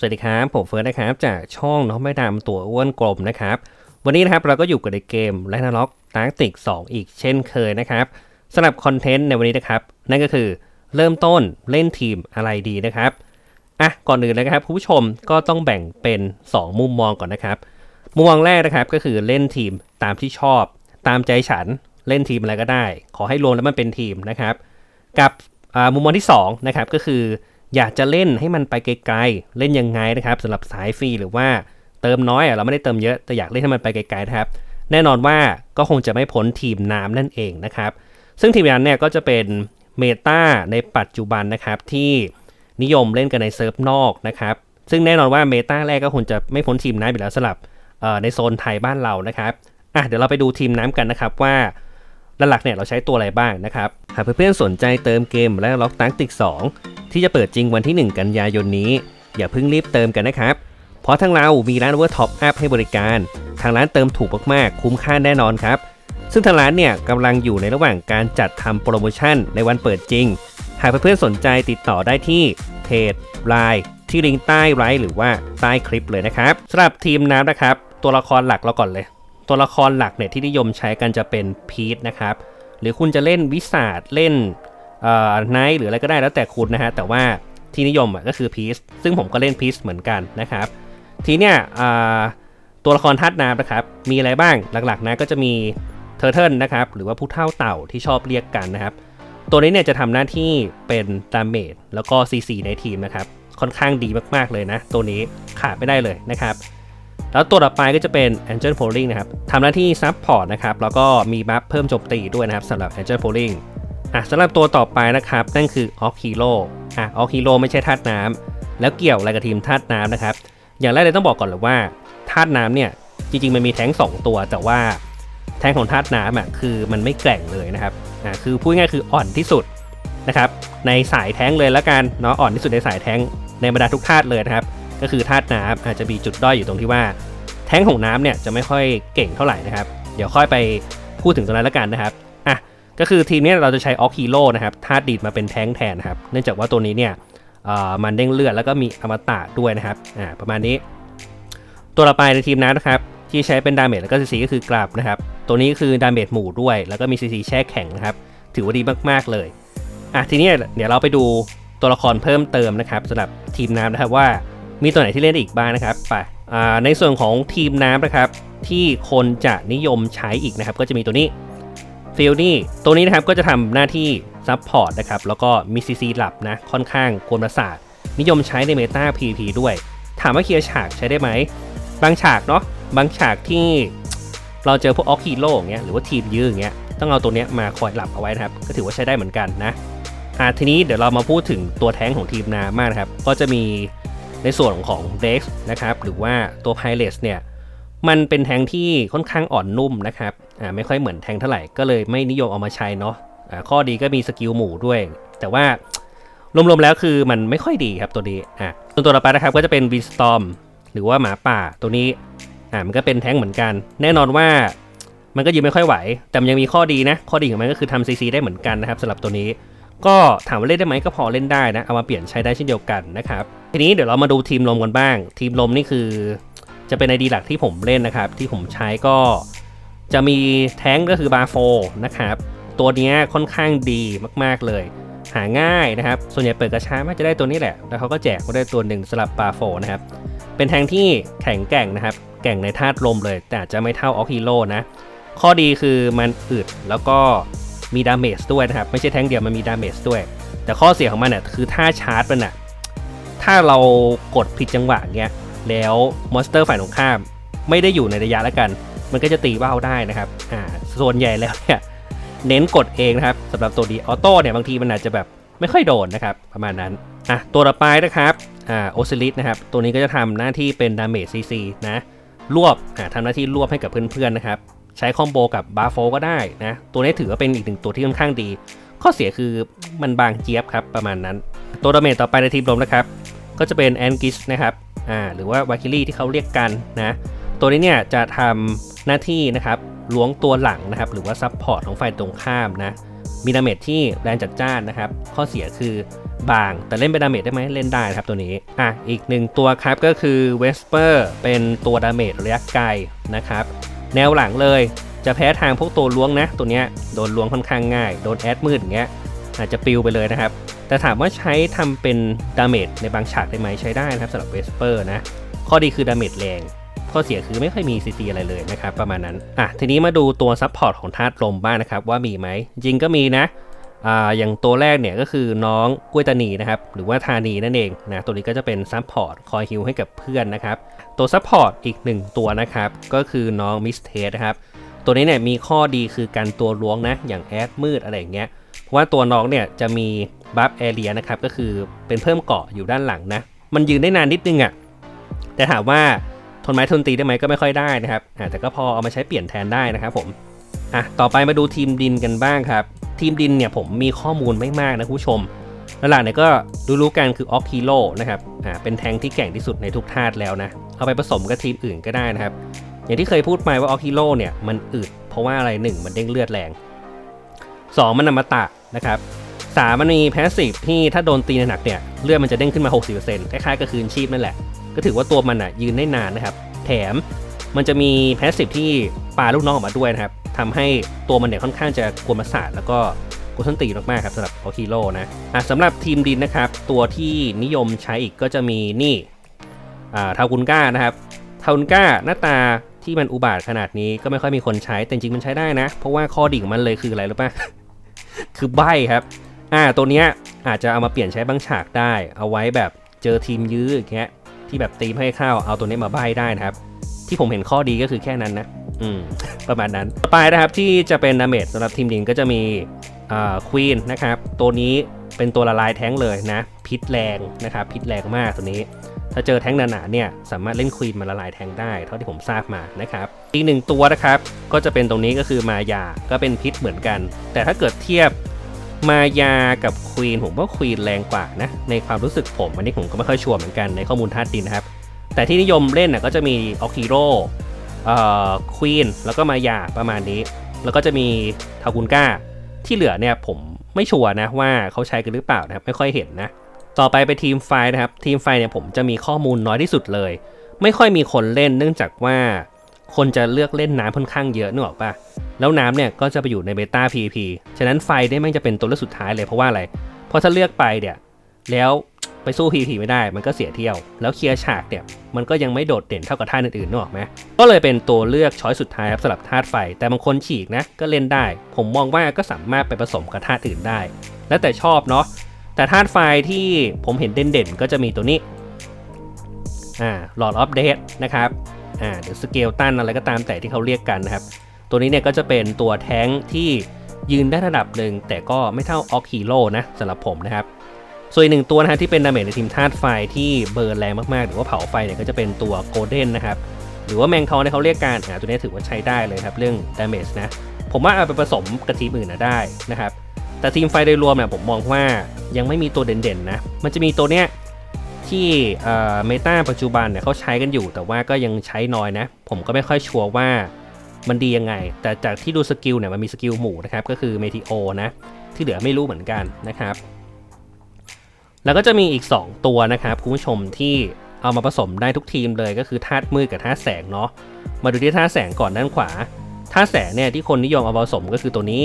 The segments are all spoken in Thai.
สวัสดีครับ ผมเฟิร์สนะครับ จากช่องน้องไม่ดำตัวอ้วนกลมนะครับ วันนี้นะครับเราก็อยู่กับในเกมแลนล็อกตาร์ติก2 อีกเช่นเคยนะครับสำหรับคอนเทนต์ในวันนี้นะครับ นั่นก็คือเริ่มต้นเล่นทีมอะไรดีนะครับอะก่อนอื่นเลยนะครับผู้ชมก็ต้องแบ่งเป็น 2 มุมมองก่อนนะครับ มุมมองแรกนะครับก็คือเล่นทีมตามที่ชอบ ตามใจฉันเล่นทีมอะไรก็ได้ ขอให้รวมแล้วมันเป็นทีมนะครับ กับอ่ามุมมองที่2นะครับก็คือ อยากจะเล่นให้มันไปไกลๆ เล่นยังไงนะครับสำหรับสายฟรีหรือว่าเติมน้อยเราไม่ได้เติมเยอะแต่อยากเล่นให้มันไปไกลๆนะครับแน่นอนว่าก็คงจะไม่พ้นทีมน้ำนั่นเองนะครับ ซึ่งทีมน้ำเนี่ยก็จะเป็นเมตาในปัจจุบันนะครับที่นิยมเล่นกันในเซิร์ฟนอกนะครับ ซึ่งแน่นอนว่าเมตาแรกก็คงจะไม่พ้นทีมน้ำอยู่แล้วสำหรับในโซนไทยบ้านเรานะครับอะเดี๋ยวเราไปดูทีมน้ำกันนะครับว่า หลักๆเนี่ยเราใช้ตัวอะไรบ้างนะครับ หากเพื่อนๆสนใจเติมเกมและล็อกตังติก2 ที่จะเปิดจริงวันที่ 1 กันยายนนี้ อย่าเพิ่งรีบเติมกันนะครับ เพราะทางเรามีร้านเวอร์ท็อปอัพให้บริการ ทางร้านเติมถูกมากๆ คุ้มค่าแน่นอนครับ ซึ่งทางร้านเนี่ยกำลังอยู่ในระหว่างการจัดทำโปรโมชั่นในวันเปิดจริง หากเพื่อนๆสนใจติดต่อได้ที่เพจไลน์ที่ลิงก์ใต้ไลฟ์หรือว่าใต้คลิปเลยนะครับสำหรับทีมน้ำนะครับ ตัวละครหลักเราก่อนเลย ตัวละครหลักเนี่ยที่นิยมใช้กันจะเป็นพีทนะครับ หรือคุณจะเล่นวิสาดเล่นเอ่อไนท์หรืออะไรก็ได้แล้วแต่คุณนะฮะ แต่ว่าที่นิยมอะก็คือพีซซึ่งผมก็เล่นพีซเหมือนกันนะครับ ทีเนี้ยอ่าตัวละครธาตุน้ำนะครับ มีอะไรบ้างหลักๆนะก็จะมีเทอร์เทิลนะครับ หรือว่าผู้เท่าเต่าที่ชอบเรียกกันนะครับ ตัวนี้เนี่ยจะทำหน้าที่เป็นดาเมจแล้วก็ CC ในทีมนะครับ ค่อนข้างดีมากๆเลยนะ ตัวนี้ขาดไม่ได้เลยนะครับ แล้วตัวต่อไปก็จะเป็น Angel Polling นะครับทำหน้าที่ซับพอร์ตนะครับ แล้วก็มีบัฟเพิ่มโจมตีด้วยนะครับสำหรับ Angel Polling อะสำหรับตัวต่อไปนะครับ นั่นคือ Ox Hero อะ Ox Hero ไม่ใช่ธาตุน้ำแล้วเกี่ยวอะไรกับทีมธาตุน้ำนะครับ อย่างแรกเลยต้องบอกก่อนเลยว่าธาตุน้ำเนี่ย จริงๆ มันมีแท้ง2 ตัว แต่ว่าแท้งของธาตุน้ำอะคือมันไม่แกร่งเลยนะครับ อะคือพูดง่ายๆคืออ่อนที่สุดนะครับ ในสายแท้งเลยแล้วกันเนาะอ่อนที่สุดในสายแท้งในบรรดาทุกธาตุเลยนะครับ ก็คือธาตุน้ำอาจจะมีจุดด้อยอยู่ตรงที่ว่า แท้งของน้ำเนี่ยจะไม่ค่อยเก่งเท่าไหร่นะครับ เดี๋ยวค่อยไปพูดถึงตรงนั้นล้วกันนะครับอะก็คือทีมนี้เราจะใช้ออกฮีโร่นะครับธาตุดีดมาเป็นแท้งแทนนะครับเนื่องจากว่าตัวนี้เนี่ยมันเด้งเลือดแล้วก็มีอมตะด้วยนะครับอ่าประมาณนี้ ตัวต่อไปในทีมน้ำนะครับที่ใช้เป็นดาเมจแล้วก็ซีซีก็คือกราบนะครับ ตัวนี้คือดาเมจหมู่ด้วย แล้วก็มีซีซีแช่แข็งนะครับ ถือว่าดีมากๆเลยอะทีนี้เดี๋ยวเราไปดูตัวละครเพิ่มเติมนะครับสำหรับทีมน้ำนะครับว่า มีตัวไหนที่เล่นได้อีกบ้างนะครับไปในส่วนของทีมน้ำนะครับที่คนจะนิยมใช้อีกนะครับ ก็จะมีตัวนี้ฟิลนี่ตัวนี้นะครับก็จะทำหน้าที่ซับพอร์ตนะครับแล้วก็มีซีซีหลับนะค่อนข้างกวนประสาทนิยมใช้ในเมตา PVP ด้วย ถามว่าเคลียร์ฉากใช้ได้ไหม บางฉากเนาะบางฉากที่เราเจอพวกออกฮีโร่อย่างเงี้ยหรือว่าทีมยื้ออย่างเงี้ยต้องเอาตัวเนี้ยมาคอยหลับเอาไว้นะครับ ก็ถือว่าใช้ได้เหมือนกันนะอ่าทีนี้เดี๋ยวเรามาพูดถึงตัวแท้งของทีมน้ำมากนะครับ ก็จะมี ในส่วนของ Dex นะครับหรือว่าตัว p i l o t เนี่ยมันเป็นแทงที่ค่อนข้างอ่อนนุ่มนะครับอ่าไม่ค่อยเหมือนแทงเท่าไหร่ก็เลยไม่นิยมเอามาใช้เนาะอ่าข้อดีก็มีสกิลหมู่ด้วย แต่ว่ารวมๆแล้วคือมันไม่ค่อยดีครับตัวนี้อ่าส่วนตัวต่อไปนะครับก็จะเป็น w i n s t o r m หรือว่าหมาป่าตัวนี้อ่ามันก็เป็นแทงเหมือนกัน แน่นอนว่ามันก็ยืนไม่ค่อยไหว แต่มันยังมีข้อดีนะ ข้อดีของมันก็คือทำซีซีได้เหมือนกันนะครับสำหรับตัวนี้ ก็ถามว่าเล่นได้ไหมก็พอเล่นได้นะ เอามาเปลี่ยนใช้ได้เช่นเดียวกันนะครับ ทีนี้เดี๋ยวเรามาดูทีมลมกันบ้าง ทีมลมนี่คือ จะเป็นไอดีหลักที่ผมเล่นนะครับ ที่ผมใช้ก็จะมีแท้งก็คือบาโฟนะครับ ตัวนี้ค่อนข้างดีมาก ๆ เลย หาง่ายนะครับ ส่วนใหญ่เปิดกระช้ามักจะได้ตัวนี้แหละ แล้วเขาก็แจกมาได้ตัวหนึ่งสลับบาโฟนะครับ เป็นแทงที่แข็งแกร่งนะครับ แกร่งในธาตุลมเลย แต่อาจจะไม่เท่าออกฮีโร่นะ ข้อดีคือมันอึดแล้วก็ มีดาเมจด้วยนะครับ ไม่ใช่แทงเดียวมันมีดาเมจด้วย แต่ข้อเสียของมันเนี่ยคือถ้าชาร์จมันอะถ้าเรากดผิดจังหวะเงี้ยแล้วมอนสเตอร์ฝ่ายตรงข้าม ไม่ได้อยู่ในระยะแล้วกัน มันก็จะตีว่าได้นะครับอ่าส่วนใหญ่แล้วเนี่ยเน้นกดเองนะครับสำหรับตัวดีออโต้เนี่ยบางทีมันอาจจะแบบไม่ค่อยโดนนะครับ ประมาณนั้นอะตัวต่อไปนะครับอ่าโอซิลิสนะครับ ตัวนี้ก็จะทำหน้าที่เป็นดาเมจซีซีนะรวบอ่าทำหน้าที่รวบให้กับเพื่อนๆนะครับ ใช้คอมโบกับบาโฟก็ได้นะตัวนี้ถือว่าเป็นอีกหนึ่งตัวที่ค่อนข้างดี ข้อเสียคือมันบางเจี๊ยบครับประมาณนั้น ตัวดาเมจต่อไปในทีมลมนะครับ ก็จะเป็นแอนกิสนะครับอ่าหรือว่าวาคิลี่ที่เขาเรียกกันนะตัวนี้เนี่ยจะทำหน้าที่นะครับล้วงตัวหลังนะครับหรือว่าซับพอร์ตของฝ่ายตรงข้ามนะมีดาเมจที่แรงจัดจ้านนะครับ ข้อเสียคือบาง แต่เล่นเป็นดาเมจได้ไหมเล่นได้ครับตัวนี้อะอีกหนึ่งตัวครับก็คือเวสเปอร์เป็นตัวดาเมจระยะไกลนะครับ แนวหลังเลย จะแพ้ทางพวกตัวล้วงนะ ตัวเนี้ยโดนล้วงค่อนข้างง่าย โดนแอดมืดอย่างเงี้ยอาจจะปิวไปเลยนะครับ แต่ถามว่าใช้ทำเป็นดาเมจในบางฉากได้ไหมใช้ได้นะครับสำหรับเวสเปอร์นะ ข้อดีคือดาเมจแรง ข้อเสียคือไม่ค่อยมีซีตีอะไรเลยนะครับประมาณนั้น อะทีนี้มาดูตัวซับพอร์ตของธาตุลมบ้างนะครับว่ามีไหมจริงก็มีนะ อ่าอย่างตัวแรกเนี่ยก็คือน้องกล้วยตานีนะครับหรือว่าธานีนั่นเองนะตัวนี้ก็จะเป็นซับพอร์ตคอยฮิลให้กับเพื่อนนะครับตัวซับพอร์ตอีกหนึ่งตัวนะครับก็คือน้องมิสเทสนะครับตัวนี้เนี่ยมีข้อดีคือการตัวล้วงนะอย่างแอดมืดอะไรอย่างเงี้ยเพราะว่าตัวน้องเนี่ยจะมีบัฟแอเรียนะครับก็คือเป็นเพิ่มเกาะอยู่ด้านหลังนะมันยืนได้นานนิดนึงอะ่ะแต่ถามว่าทนไม้ทนตีได้ไหมก็ไม่ค่อยได้นะครับแต่ก็พอเอามาใช้เปลี่ยนแทนได้นะครับผมอะต่อไปมาดูทีมดินกันบ้างครับ ทีมดินเนี่ยผมมีข้อมูลไม่มากนะคุณผู้ชมหลักๆเนี่ยก็รู้ๆกันคือออกฮีโร่นะครับอ่าเป็นแทงที่แก่งที่สุดในทุกธาตุแล้วนะ เอาไปผสมกับทีมอื่นก็ได้นะครับ อย่างที่เคยพูดไปว่าออกฮีโร่เนี่ยมันอึดเพราะว่าอะไรหนึ่งมันเด้งเลือดแรง 2 มันอมตะนะครับสามมันมีแพสซีฟที่ถ้าโดนตีหนักเนี่ยเลือดมันจะเด้งขึ้นมา 60%คล้ายๆกับคืนชีพนั่นแหละ ก็ถือว่าตัวมันอะยืนได้นานนะครับ แถมมันจะมีแพสซีฟที่ปาลูกน้องออกมาด้วยนะครับ ทำให้ตัวมันเนี่ยค่อนข้างจะกวนประสาทแล้วก็กวนส้นตีนมากๆครับสำหรับออคิโลนะอะสำหรับทีมดินนะครับ ตัวที่นิยมใช้อีกก็จะมีนี่อ่าทากุนก้านะครับทากุนก้าหน้าตาที่มันอุบาทขนาดนี้ก็ไม่ค่อยมีคนใช้แต่จริงมันใช้ได้นะ เพราะว่าข้อดีของมันเลยคืออะไรรู้ป่ะคือใบครับอ่าตัวเนี้ยอาจจะเอามาเปลี่ยนใช้บางฉากได้ เอาไว้แบบเจอทีมยื้ออย่างเงี้ยที่แบบตีมให้เข้าเอาตัวนี้มาใบได้นะครับ ที่ผมเห็นข้อดีก็คือแค่นั้นนะ อืม ประมาณนั้น ต่อไปนะครับที่จะเป็นดาเมจสำหรับทีมดินก็จะมีอ่าควีนนะครับ ตัวนี้เป็นตัวละลายแท้งเลยนะ พิษแรงนะครับ พิษแรงมากตัวนี้ ถ้าเจอแท้งหนาๆเนี่ย สามารถเล่นควีนมาละลายแทงได้ เท่าที่ผมทราบมานะครับ อีกหนึ่งตัวนะครับ ก็จะเป็นตรงนี้ก็คือมายา ก็เป็นพิษเหมือนกัน แต่ถ้าเกิดเทียบมายากับควีนผมว่าควีนแรงกว่านะ ในความรู้สึกผมอันนี้ผมก็ไม่ค่อยชัวร์เหมือนกันในข้อมูลธาตุดินนะครับ แต่ที่นิยมเล่นน่ะก็จะมีออคิโร่เอ่อควีนแล้วก็มายาประมาณนี้ แล้วก็จะมีทากุนก้า ที่เหลือเนี่ยผมไม่ชัวร์นะว่าเขาใช้กันหรือเปล่านะครับไม่ค่อยเห็นนะ ต่อไปไปทีมไฟนะครับ ทีมไฟเนี่ยผมจะมีข้อมูลน้อยที่สุดเลย ไม่ค่อยมีคนเล่นเนื่องจากว่าคนจะเลือกเล่นน้ำค่อนข้างเยอะนึกออกปะแล้วน้ำเนี่ยก็จะไปอยู่ในเบต้า PVP ฉะนั้นไฟได้แม่งจะเป็นตัวเลือกสุดท้ายเลยเพราะว่าอะไร เพราะถ้าเลือกไปเนี่ยแล้ว ไปสู้ PVP ไม่ได้มันก็เสียเที่ยว แล้วเคลียร์ฉากเนี่ยมันก็ยังไม่โดดเด่นเท่ากับท่าอื่นๆนึกออกไหมก็เลยเป็นตัวเลือกช้อยสุดท้ายครับสำหรับธาตุไฟ แต่บางคนฉีกนะก็เล่นได้ ผมมองว่าก็สามารถไปผสมกับธาตุอื่นได้ แล้วแต่ชอบเนาะแต่ธาตุไฟที่ผมเห็นเด่นๆก็จะมีตัวนี้อ่า Lord of Death นะครับอ่าหรือสเกลตันอะไรก็ตามแต่ที่เขาเรียกกันนะครับ ตัวนี้เนี่ยก็จะเป็นตัวแท้งที่ยืนได้ระดับหนึ่งแต่ก็ไม่เท่าออกฮีโร่นะสำหรับผมนะครับ ส่วนอีกหนึ่งตัวนะฮะที่เป็นดาเมจในทีมธาตุไฟที่เบิร์นแรงมากๆ หรือว่าเผาไฟเนี่ยก็จะเป็นตัวโกลเด้นนะครับหรือว่าแมงทองที่เขาเรียกกันอ่าตัวนี้ถือว่าใช้ได้เลยครับเรื่องดาเมจนะผมว่าเอาไปผสมกับทีมอื่นนะได้นะครับแต่ทีมไฟโดยรวมเนี่ยผมมองว่ายังไม่มีตัวเด่นๆนะมันจะมีตัวเนี้ยที่เมตาปัจจุบันเนี่ยเขาใช้กันอยู่ แต่ว่าก็ยังใช้น้อยนะ ผมก็ไม่ค่อยชัวร์ว่ามันดียังไง แต่จากที่ดูสกิลเนี่ยมันมีสกิลหมู่นะครับ ก็คือเมทิโอนะ ที่เหลือไม่รู้เหมือนกันนะครับ แล้วก็จะมีอีก 2 ตัวนะครับคุณผู้ชมที่เอามาผสมได้ทุกทีมเลยก็คือธาตุมืดกับธาตุแสงเนาะมาดูที่ธาตุแสงก่อนด้านขวาธาตุแสงเนี่ยที่คนนิยมเอาผสมก็คือตัวนี้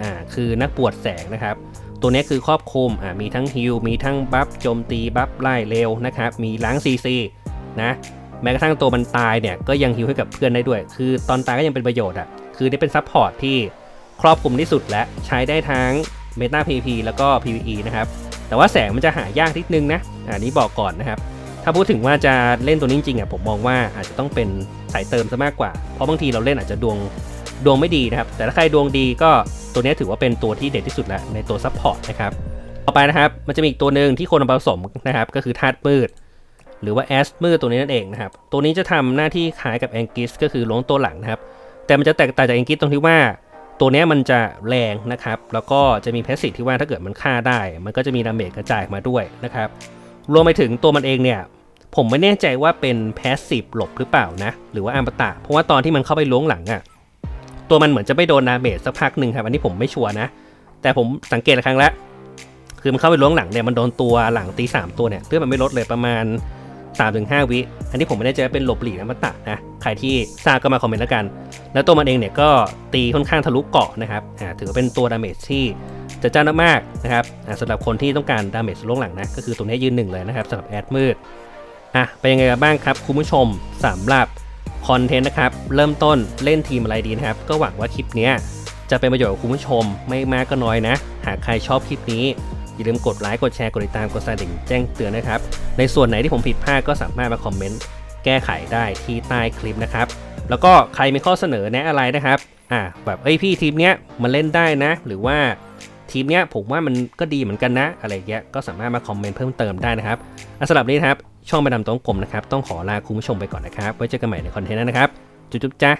อ่าคือนักปวดแสงนะครับ ตัวนี้คือครอบคลุมอ่ามีทั้งฮิลมีทั้งบัฟโจมตีบัฟไล่เร็วนะครับมีล้างซีซีนะแม้กระทั่งตัวมันตายเนี่ยก็ยังฮิลให้กับเพื่อนได้ด้วย คือตอนตายก็ยังเป็นประโยชน์อะคือได้เป็นซัพพอร์ตที่ครอบคลุมที่สุดและใช้ได้ทั้งเมตา PVP แล้วก็ PVE นะครับ แต่ว่าแสงมันจะหายากนิดนึงนะอันนี้บอกก่อนนะครับ ถ้าพูดถึงว่าจะเล่นตัวนี้จริงๆอะผมมองว่าอาจจะต้องเป็นสายเติมซะมากกว่า เพราะบางทีเราเล่นอาจจะดวงดวงไม่ดีนะครับ แต่ถ้าใครดวงดีก็ตัวนี้ถือว่าเป็นตัวที่เด่นที่สุดแล้วในตัวซัพพอร์ตนะครับต่อไปนะครับมันจะมีอีกตัวหนึ่งที่คนเอาผสมนะครับก็คือธาตุมืด หรือว่าแอสมืดตัวนี้นั่นเองนะครับตัวนี้จะทำหน้าที่คล้ายกับแองกิสก็คือล้วงตัวหลังนะครับแต่มันจะแตกต่างจากแองกิสตรงที่ว่า ตัวนี้มันจะแรงนะครับ แล้วก็จะมีแพสซีฟที่ว่าถ้าเกิดมันฆ่าได้ มันก็จะมีดาเมจกระจายมาด้วยนะครับ รวมไปถึงตัวมันเองเนี่ย ผมไม่แน่ใจว่าเป็นแพสซีฟหลบหรือเปล่านะ หรือว่าอัมตะ เพราะว่าตอนที่มันเข้าไปล้วงหลังอะ่ะ ตัวมันเหมือนจะไม่โดนดาเมจสักพักหนึ่งครับ อันนี้ผมไม่ชัวร์นะ แต่ผมสังเกตหลายครั้งแล้ว คือมันเข้าไปล้วงหลังเนี่ย มันโดนตัวหลังตีสามตัวเนี่ยเลือมันไม่ลดเลยประมาณ 3าถึงหวิ อันนี้ผมไม่แน่ใจว่าเป็นหลบหลีกนะมาตะนะ ใครที่ทราบก็มาคอมเมนต์แล้วกัน แล้วตัวมันเองเนี่ยก็ตีค่อนข้างทะลุเกาะนะครับ อ่า ถือว่าเป็นตัวดาเมจที่จะจ้านมากๆนะครับ อ่าสำหรับคนที่ต้องการดาเมจล่วงหลังนะ ก็คือตัวนี้ยืนหนึ่งเลยนะครับสำหรับแอดมืด อะเป็นยังไงกันบ้างครับคุณผู้ชมสำหรับคอนเทนต์นะครับ เริ่มต้นเล่นทีมอะไรดีนะครับ ก็หวังว่าคลิปนี้จะเป็นประโยชน์กับคุณผู้ชมไม่มากก็น้อยนะ หากใครชอบคลิปนี้ อย่าลืมกดไลค์กดแชร์กดติดตามกดสั่นดิ่งแจ้งเตือนนะครับ ในส่วนไหนที่ผมผิดพลาดก็สามารถมาคอมเมนต์แก้ไขได้ที่ใต้คลิปนะครับ แล้วก็ใครมีข้อเสนอแนะอะไรนะครับอ่าแบบเอ้ยพี่ทีมเนี้ยมันเล่นได้นะ หรือว่าทีมเนี้ยผมว่ามันก็ดีเหมือนกันนะ อะไรเงี้ยก็สามารถมาคอมเมนต์เพิ่มเติมได้นะครับอะสำหรับนี้นครับช่องประดำต้องกลมนะครับต้องขอลาคุณผู้ชมไปก่อนนะครับไว้เจอกันใหม่ในคอนเทนต์นะครับจุ๊บจ้า